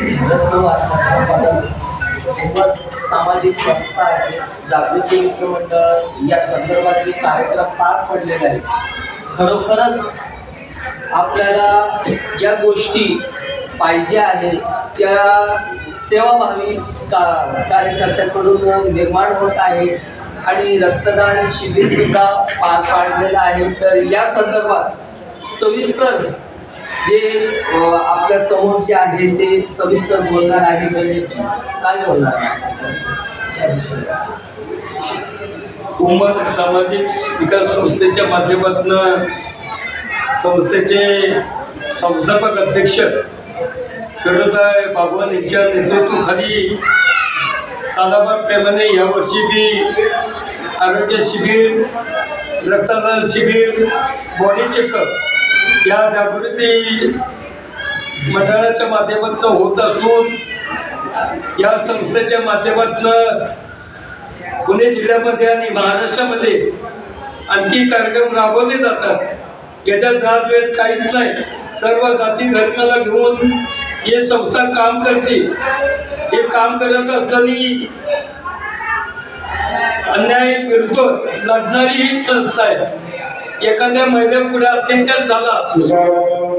रत्नवार्ता संपादक सोबत सामाजिक संस्था आहे जागृती मित्रमंडळ या संदर्भात जे कार्यक्रम पार पडलेले आहेत खरोखरच आपल्याला ज्या गोष्टी पाहिजे आहेत त्या सेवाभावी का कार्यकर्त्यांकडून निर्माण होत आहे आणि रक्तदान शिबिरसुद्धा पार पाडलेलं आहे. तर या संदर्भात सविस्तर जे आपल्यासमोर जे आहे ते सविस्तर बोलणार आहे काय बोलणार उमर सामाजिक विकास संस्थेच्या माध्यमातून संस्थेचे संस्थापक अध्यक्ष शरदाय बागवान यांच्या नेतृत्वाखाली सालाबारप्रमाणे यावर्षी बी आरोग्य शिबिर रक्तदान शिबिर बॉडी चेकअप या जागृती मंडळाच्या माध्यमातून होत असून या संस्थेच्या माध्यमातून पुणे जिल्ह्यामध्ये आणि महाराष्ट्रामध्ये आणखी कार्यक्रम राबवले जातात. याच्यात जात वेळ काहीच नाही. सर्व जाती धर्माला घेऊन हे संस्था काम करते. हे काम करत असताना अन्याय विरुद्ध लढणारी ही संस्था आहे. एखाद्या महिला पुढे अत्याचार झाला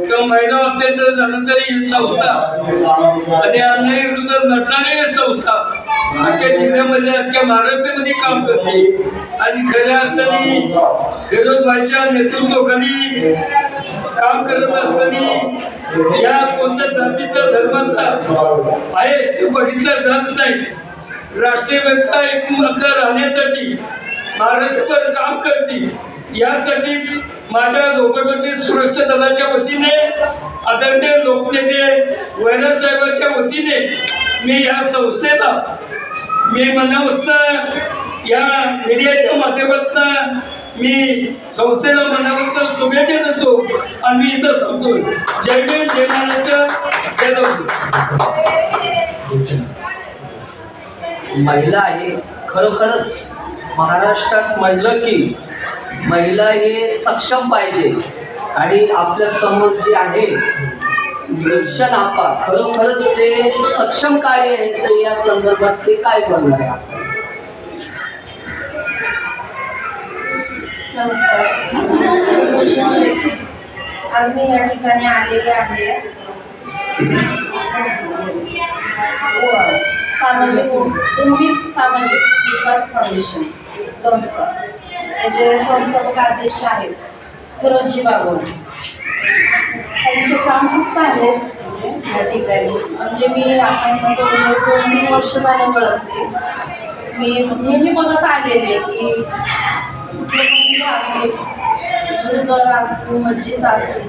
तर महिला अत्याचार झाला तरी ही संस्था आणि अन्याय विरुद्ध लढणारी ही संस्था आमच्या जिल्ह्यामध्ये अख्ख्या महाराष्ट्रामध्ये काम करते. आणि खऱ्या अर्थाने फिरोजबाईच्या नेतृत्वाखाली काम करत असताना या कोणत्या जातीचा धर्माचा आहे ते बघितलं जात नाही. राष्ट्रीय बँका एकमुख राहण्यासाठी महाराष्ट्रभर काम करते. यासाठीच माझ्या लोकप्रती सुरक्षा दलाच्या वतीने आदरणीय लोकनेते वैरा साहेबांच्या वतीने मी या संस्थेला मी मनापासून या मीडियाच्या माध्यमातून मी संस्थेला मनापासून शुभेच्छा देतो आणि मी इथं थांबतो. जय भीम जय महाराष्ट्र जय महिला आहे खरोखरच महाराष्ट्रात म्हणलं की महिला हे सक्षम पाहिजे. आणि आपल्यासमोर जे आहे गुलशन आपा खरोखरच ते सक्षम कार्य आहे तर या संदर्भात ते काय बोलणार नमस्कार. आज मी या ठिकाणी आलेले आहे. सामाजिक उम्मीद सामाजिक विकास फाउंडेशन संस्था. त्याचे संस्थापक अध्यक्ष आहेत फिरोजी बागोल. त्यांचे काम खूप चांगले आहेत. या ठिकाणी. म्हणजे मी आता दोन तीन वर्ष झालं ओळखते मी नेहमी बघत आलेले की कुठले मंदिर असो गुरुद्वारा असो मस्जिद असो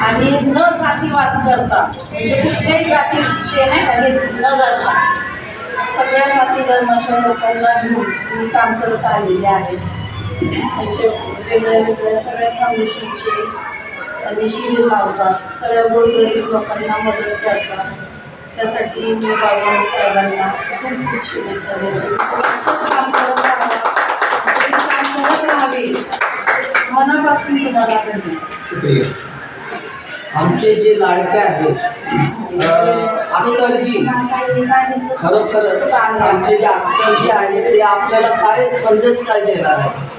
आणि न जातीवाद करता म्हणजे कुठल्याही जातीचे नाही का न करता सगळ्या जाती धर्माच्या लोकांना घेऊन मी काम करत आलेले आहे. त्यांचे वेगळ्या वेगळ्या सगळ्या फाउंडेशनचे आणि शिबिर लावतात सगळ्या गोरगरीब लोकांना मदत करतात. त्यासाठी मी बाबा साहेबांना खूप खूप शुभेच्छा देते. काम करत राहावे. मनापासून तुम्हाला शुक्रिया. आमचे जे लाडके आहेत अख्तरजी खरोखरच आमचे जे अख्तरजी आहेत ते आपल्याला काय संदेश काय देणार आहे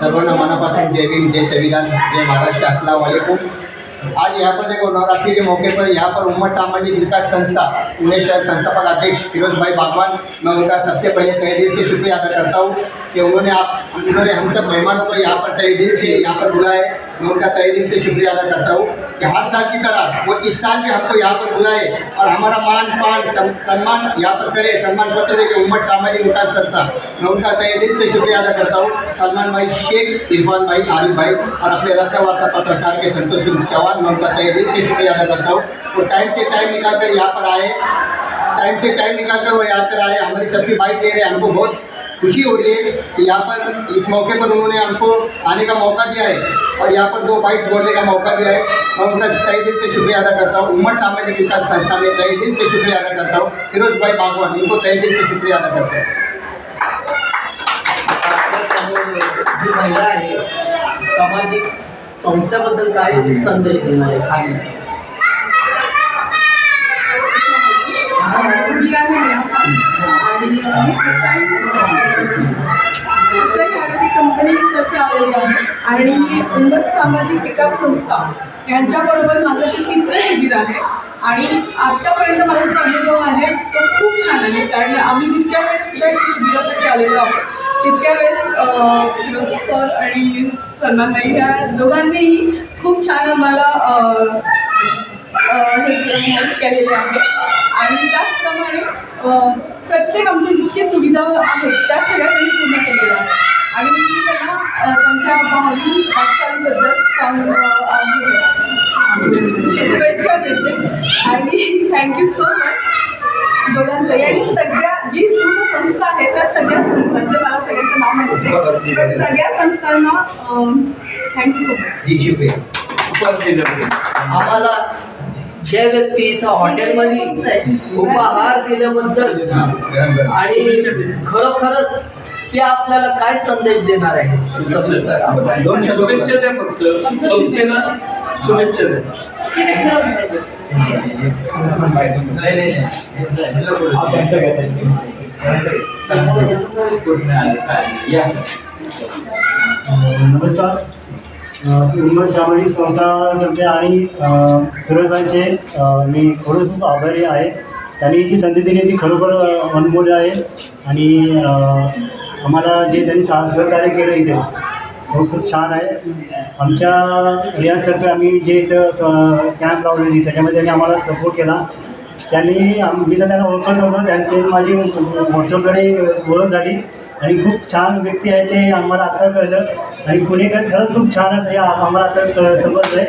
सर्वांना मनापासून जय भीम जय संविधान जय महाराष्ट्र अस्सलाम वालेकुम. आज यहाँ पर देखो नवरात्रि के मौके पर यहाँ पर उम्मत सामाजिक विकास संस्था पुणे शहर संस्थापक अध्यक्ष फिरोज भाई बागवान मैं उनका सबसे पहले तय दिल से शुक्रिया अदा करता हूँ कि उन्होंने आप उन्होंने हम सब मेहमानों को यहाँ पर तय दिल से यहाँ पर बुलाए मैं उनका तहे दिल से शुक्रिया अदा करता हूँ कि हर साल की तरह वो इस साल भी हमको यहाँ पर बुलाए और हमारा मान पान सम- सम्मान यहाँ पर करे, सम्मान पत्र दे के उम्मत सामाजिक विकास संस्था। मैं उनका तहे दिल से शुक्रिया अदा करता हूँ। सलमान भाई शेख, इरफान भाई, आरिफ भाई और अपने रत्न वार्ता पत्रकार के संतोष सिंह चौहान, मैं उनका तहे दिल से शुक्रिया अदा करता हूँ। वो टाइम से टाइम निकाल कर यहाँ पर आए। टाइम से टाइम निकाल कर वो यहाँ पर आए। हमारी सबकी बाइक ले रहे हैं। हमको बहुत खुशी हो रही है कि यहाँ पर इस मौके पर उन्होंने हमको आने का मौका दिया है और यहाँ पर दो बाइट बोलने का मौका दिया है। मैं उनका तय दिल से शुक्रिया अदा करता हूँ। उमर सामाजिक विकास संस्था में तय दिल से शुक्रिया अदा करता हूँ फिरोज भाई बागवान इनको तय दिल से शुक्रिया अदा करता हूँ। सामाजिक संस्था बदल का हाँ संदेश देना है। आणि उन्नत सामाजिक विकास संस्था यांच्याबरोबर माझं ते तिसरं शिबिर आहे. आणि आत्तापर्यंत माझा जो अनुभव आहे तो खूप छान आहे. कारण आम्ही जितक्या वेळेस सुद्धा इथे शिबिरासाठी आलेलो आहोत तितक्या वेळेस सर आणि सलमान भाई ह्या दोघांनीही खूप छान आम्हाला हे हेल्प केलेले आहे. आणि त्याचप्रमाणे प्रत्येक आमच्या जितके सुविधा आहेत त्या सगळ्या त्यांनी पूर्ण केलेल्या आहेत. आणि मी त्यांना त्यांच्या भावी वाटचालीबद्दल. शुभेच्छा देते. आणि थँक्यू सो मच दोघांचंही आणि सगळ्या जी पूर्ण संस्था आहे त्या सगळ्या संस्थांचे मला सगळ्यांचं नाव माहिती पण सगळ्या संस्थांना थँक्यू सो मच जी शुक्रिया आम्हाला ज्या व्यक्ती इथं हॉटेलमध्ये उपहार दिल्याबद्दल आणि खरोखरच ते आपल्याला काय संदेश देणार आहे. शुभेच्छा. द्या फक्त. संस्थेला द्या. नमस्कार. उन्मत सामाजिक संस्थातर्फे आणि फिरोजबाईंचे मी खरोखर खूप आभारी आहे. त्यांनी जी संधी दिली ती खरोखर अनमोल आहे. आणि आम्हाला जे त्यांनी सा सहकार्य केलं इथे हो खूप छान आहे. आमच्या रियाजतर्फे आम्ही जे इथं स कॅम्प लावले होती त्याच्यामध्ये त्यांनी आम्हाला सपोर्ट केला. त्यांनी आम- मी तर त्यांना ओळखत नव्हतं त्यांचे माझी व्हॉट्सअपकडे ओळख झाली. आणि खूप छान व्यक्ती आहे ते आम्हाला आत्ता कळलं. आणि पुणेकर खरंच खूप छान आहेत हे आम्हाला आता क- समजलं आहे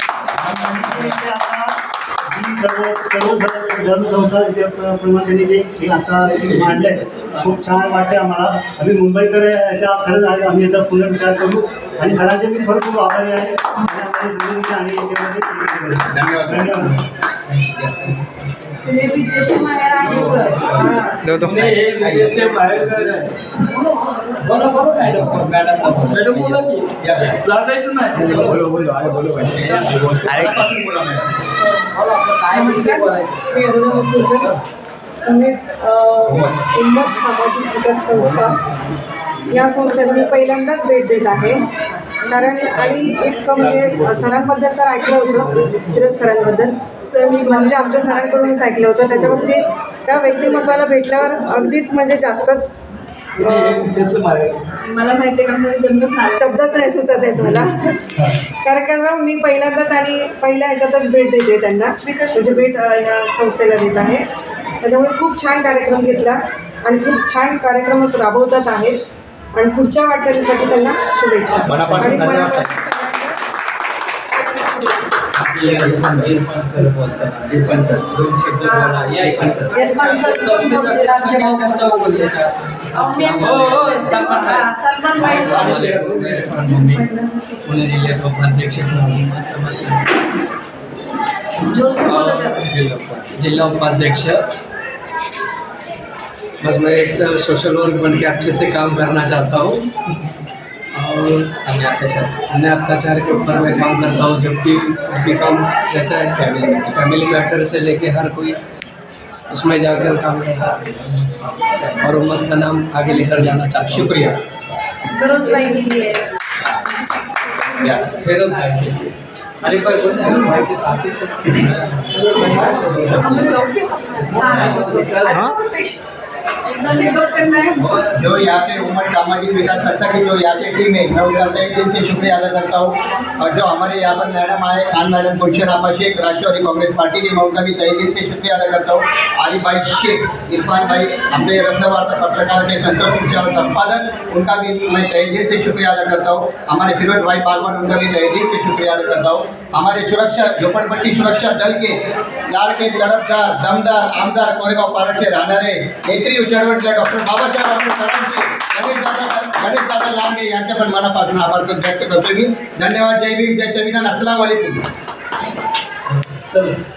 सर्व सर्व धर्म धर्मसंस्था प्रमाणे जे हे आता मांडलं आहे खूप छान वाटते आम्हाला. आम्ही मुंबईकर याचा खरंच आहे आम्ही याचा पुनर्विचार करू. आणि सरांचे मी खरं खूप आभारी आहे. आणि धन्यवाद. धन्यवाद. तुम्ही विद्येचे माहेर आहे सर पुणे हे विद्येचे बाहेरगार आहे. बोला बोला. मॅडम मॅडम मॅडम बोला की. मी अरुणा सामाजिक विकास संस्था. या संस्थेला मी पहिल्यांदाच भेट देत आहे. कारण आणि इतकं म्हणजे सरांबद्दल तर ऐकलं होतं फिरोज सरांबद्दल. सर मी म्हणजे आमच्या सरांकडूनच ऐकलं होतं. त्याच्याबाबतीत त्या व्यक्तिमत्वाला भेटल्यावर अगदीच म्हणजे जास्तच मला माहिती आहे जन्म शब्दच नाही सुचत आहेत मला कारण का ना मी पहिल्यांदाच आणि पहिल्या ह्याच्यातच भेट देते त्यांना. म्हणजे भेट ह्या संस्थेला देत आहे. त्याच्यामुळे खूप छान कार्यक्रम घेतला. आणि खूप छान कार्यक्रम राबवतात आहेत. आणि पुढच्या वाटचालीसाठी त्यांना शुभेच्छा. मनापासून आणि पण जिल्ह्यात उपाध्यक्ष म्हणून समस्या जोर से बोलो जरा जिला उपाध्यक्ष. बस मैं एक सोशल वर्क बन के अच्छे से काम करना चाहता हूँ। और अन्य अत्याचार? अन्य अत्याचार के ऊपर मैं काम करता हूँ जबकि भी काम रहता है फैमिली फैमिली मैटर से लेके हर कोई उसमें जाकर काम करता है। और उम्मत का नाम आगे लेकर जाना चाहता हूँ। शुक्रिया। फिरोज भाई के लिए। या. फिरोज भाई के लिए। अरे हैं भाई के साथ ही। जो यहाँ पे उम्र सामाजिक विकास संस्था की जो यहाँ पे टीम है मैं उनका तय दिल से शुक्रिया अदा करता हूँ। और जो हमारे यहाँ पर मैडम आए खान मैडम गुलशन आपा शेख राष्ट्रवादी कांग्रेस पार्टी की मैं उनका भी तय दिल से शुक्रिया अदा करता हूँ। आरिफ भाई शेख इरफान भाई अपने रत्नवार्ता पत्रकार के संतोष शिक्षा संपादक उनका भी मैं तय दिल से शुक्रिया अदा करता हूँ। हमारे फिरोज भाई बागवान उनका भी तय दिल से शुक्रिया अदा करता हूँ। हमारे सुरक्षा झोपड़पट्टी सुरक्षा दल के लाड़ के तड़पदार दमदार आमदार कोरेगाव पारडचे राहणारे नेत्री चळवळीतल्या डॉक्टर बाबासाहेब आंबेडकरांचे गणेश दादा गणेश लांबे यांच्या पण मनापासून आभार व्यक्त करतो मी. धन्यवाद जय भीम जय संविधान असलाम वालेकुम चलो.